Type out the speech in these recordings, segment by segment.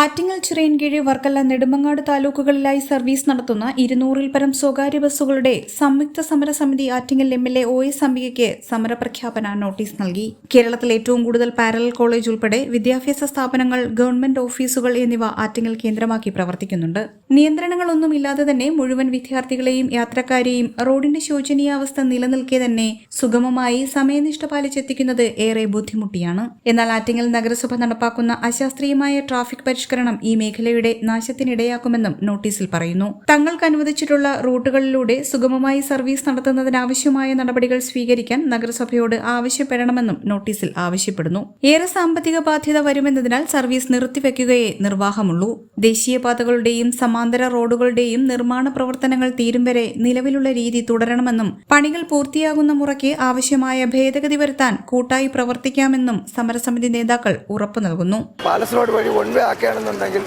ആറ്റിങ്ങൽ ചിറയൻകീഴ് വർക്കല നെടുമങ്ങാട് താലൂക്കുകളിലായി സർവീസ് നടത്തുന്ന ഇരുന്നൂറിൽ പരം സ്വകാര്യ ബസ്സുകളുടെ സംയുക്ത സമരസമിതി Attingal M L A O S അംബികയ്ക്ക് സമരപ്രഖ്യാപന നോട്ടീസ് നൽകി. കേരളത്തിൽ ഏറ്റവും കൂടുതൽ പാരലൽ കോളേജ് ഉൾപ്പെടെ വിദ്യാഭ്യാസ സ്ഥാപനങ്ങൾ ഗവൺമെന്റ് ഓഫീസുകൾ എന്നിവ ആറ്റിങ്ങൽ കേന്ദ്രമാക്കി പ്രവർത്തിക്കുന്നുണ്ട്. നിയന്ത്രണങ്ങളൊന്നുമില്ലാതെ തന്നെ മുഴുവൻ വിദ്യാർത്ഥികളെയും യാത്രക്കാരെയും റോഡിന്റെ ശോചനീയാവസ്ഥ നിലനിൽക്കെ തന്നെ സുഗമമായി സമയനിഷ്ഠ പാലിച്ചെത്തിക്കുന്നത് ഏറെ ബുദ്ധിമുട്ടിയാണ്. എന്നാൽ ആറ്റിങ്ങൽ നഗരസഭ നടപ്പാക്കുന്ന അശാസ്ത്രീയമായ ട്രാഫിക് പരിഷ്കരണം ഈ മേഖലയുടെ നാശത്തിനിടയാക്കുമെന്നും നോട്ടീസിൽ പറയുന്നു. തങ്ങൾക്ക് അനുവദിച്ചിട്ടുള്ള റൂട്ടുകളിലൂടെ സുഗമമായി സർവീസ് നടത്തുന്നതിനാവശ്യമായ നടപടികൾ സ്വീകരിക്കാൻ നഗരസഭയോട് ആവശ്യപ്പെടണമെന്നും നോട്ടീസിൽ ആവശ്യപ്പെടുന്നു. ഏറെ സാമ്പത്തിക ബാധ്യത വരുമെന്നതിനാൽ സർവീസ് നിർത്തിവെക്കുകയേ നിർവാഹമുള്ളൂ. ദേശീയപാതകളുടെയും സമാന്തര റോഡുകളുടെയും നിർമ്മാണ പ്രവർത്തനങ്ങൾ തീരും വരെ നിലവിലുള്ള രീതി തുടരണമെന്നും പണികൾ പൂർത്തിയാകുന്ന മുറയ്ക്ക് ആവശ്യമായ ഭേദഗതി വരുത്താൻ കൂട്ടായി പ്രവർത്തിക്കാമെന്നും സമരസമിതി നേതാക്കൾ ഉറപ്പു നൽകുന്നു. പാലസ് റോഡ് വഴി വൺവേ ആക്കുകയാണെന്നുണ്ടെങ്കിൽ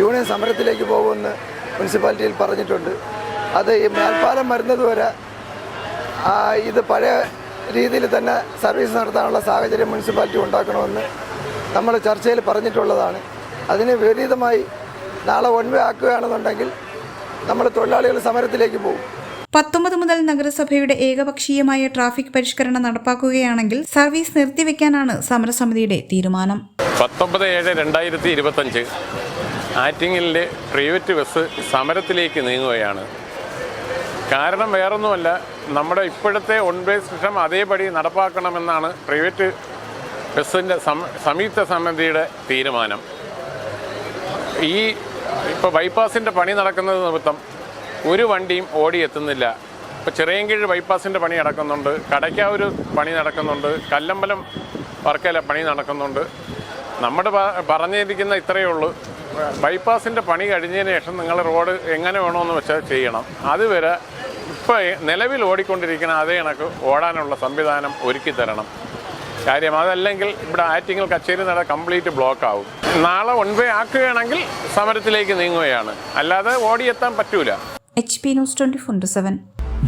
യൂണിയൻ സമരത്തിലേക്ക് പോകുമെന്ന് മുനിസിപ്പാലിറ്റിയിൽ പറഞ്ഞിട്ടുണ്ട്. അത് ഈ മേൽപ്പാലം വരുന്നതുവരെ ഇത് പഴയ രീതിയിൽ തന്നെ സർവീസ് നടത്താനുള്ള സാഹചര്യം മുനിസിപ്പാലിറ്റി ഉണ്ടാക്കണമെന്ന് നമ്മൾ ചർച്ചയിൽ പറഞ്ഞിട്ടുള്ളതാണ്. അതിന് വിപരീതമായി നാളെ വൺ വേ ആക്കുകയാണെന്നുണ്ടെങ്കിൽ നമ്മൾ തൊഴിലാളികൾ സമരത്തിലേക്ക് പോകും. പത്തൊമ്പത് മുതൽ നഗരസഭയുടെ ഏകപക്ഷീയമായ ട്രാഫിക് പരിഷ്കരണം നടപ്പാക്കുകയാണെങ്കിൽ സർവീസ് നിർത്തിവെക്കാനാണ് സമരസമിതിയുടെ തീരുമാനം. പത്തൊമ്പത് ഏഴ് രണ്ടായിരത്തി ഇരുപത്തഞ്ച് ആറ്റിങ്ങലിലെ പ്രൈവറ്റ് ബസ് സമരത്തിലേക്ക് നീങ്ങുകയാണ്. കാരണം വേറൊന്നുമല്ല നമ്മുടെ ഇപ്പോഴത്തെ ഓൺ വേ സിസ്റ്റം അതേപടി നടപ്പാക്കണമെന്നാണ് പ്രൈവറ്റ് ബസ്സിന്റെ സംയുക്ത സമിതിയുടെ തീരുമാനം. ഈ ഇപ്പോൾ ബൈപ്പാസിന്റെ പണി നടക്കുന്നത് നിമിത്തം ഒരു വണ്ടിയും ഓടി ഓടിയെത്തുന്നില്ല ഇപ്പോൾ ചിറയൻകീഴ് ബൈപ്പാസിന്റെ പണി നടക്കുന്നുണ്ട്. കടയ്ക്കാവൂർ പണി നടക്കുന്നുണ്ട്. കല്ലമ്പലം വർക്കല പണി നടക്കുന്നുണ്ട്. നമ്മുടെ പറഞ്ഞിരിക്കുന്ന ഇത്രയേ ഉള്ളൂ. ബൈപ്പാസിന്റെ പണി കഴിഞ്ഞതിന് ശേഷം നിങ്ങൾ റോഡ് എങ്ങനെ വേണമെന്ന് വെച്ചാൽ ചെയ്യണം. അതുവരെ ഇപ്പോൾ നിലവിൽ ഓടിക്കൊണ്ടിരിക്കുന്ന അതേ കണക്ക് ഓടാനുള്ള സംവിധാനം ഒരുക്കി തരണം. കാര്യം അതല്ലെങ്കിൽ ഇവിടെ ആറ്റിങ്ങൽ കച്ചേരി നട കംപ്ലീറ്റ് ബ്ലോക്ക് ആവും. നാളെ ഒൻപേ ആക്കുകയാണെങ്കിൽ സമരത്തിലേക്ക് നീങ്ങുകയാണ്. അല്ലാതെ ഓടിയെത്താൻ പറ്റൂല. H P news twenty four seven